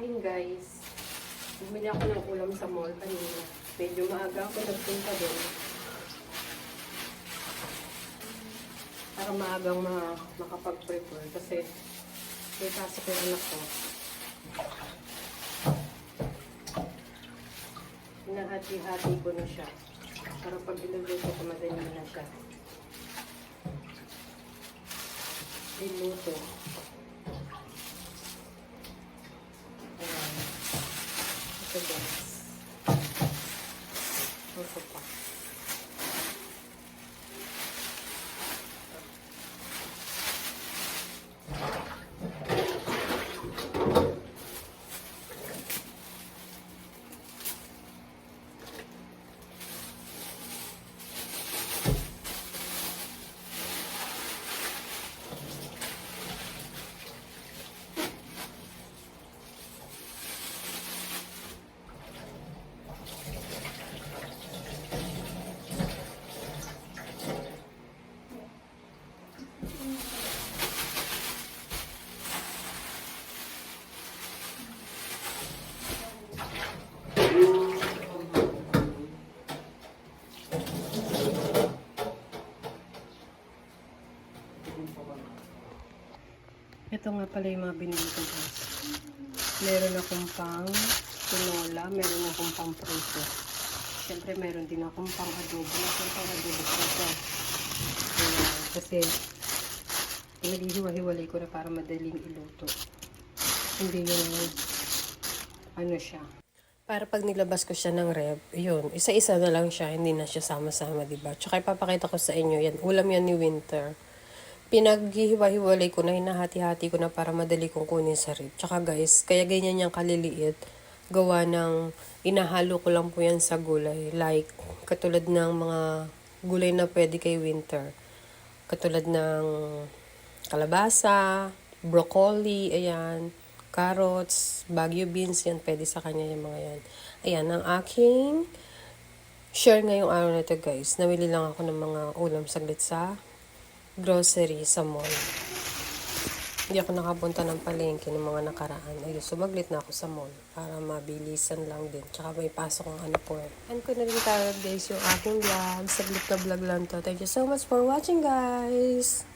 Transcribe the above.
kakain guys. Bumili ako ng ulam sa mall kanina. Medyo maaga ako nagpunta doon. Para maagang ma makapag-prepare kasi may pasok yung anak ko. Hinahati-hati ko na siya. Para pag iluluto ko, madali na siya. Iluto. Ayan. Ito guys. Ito nga pala yung mga binili ko guys. Meron akong pang tinola, meron akong pang prito. Siyempre meron din akong pang adobo. Ito pang adobo ko ito. Ayan, kasi naghihiwa-hiwalay ko na para madaling iluto. Hindi yung ano siya. Para pag nilabas ko siya ng rep, yun, isa-isa na lang siya, hindi na siya sama-sama, diba? Tsaka ipapakita ko sa inyo, yan, ulam yan ni Winter pinaghihiwa-hiwalay ko na, hinahati-hati ko na para madali kong kunin sa rib. Tsaka guys, kaya ganyan yung kaliliit. Gawa ng, inahalo ko lang po yan sa gulay. Like, katulad ng mga gulay na pwede kay winter. Katulad ng kalabasa, broccoli, ayan, carrots, bagyo beans, yan, pwede sa kanya yung mga yan. Ayan, ang aking share ngayong araw na ito guys. Nawili lang ako ng mga ulam saglit sa grocery sa mall. Hindi ako nakapunta ng palengke ng mga nakaraan. Ayun, sumaglit na ako sa mall para mabilisan lang din. Tsaka may pasok ang ano po. And ko na rin tayo guys yung aking vlog. Saglit na vlog lang to. Thank you so much for watching guys!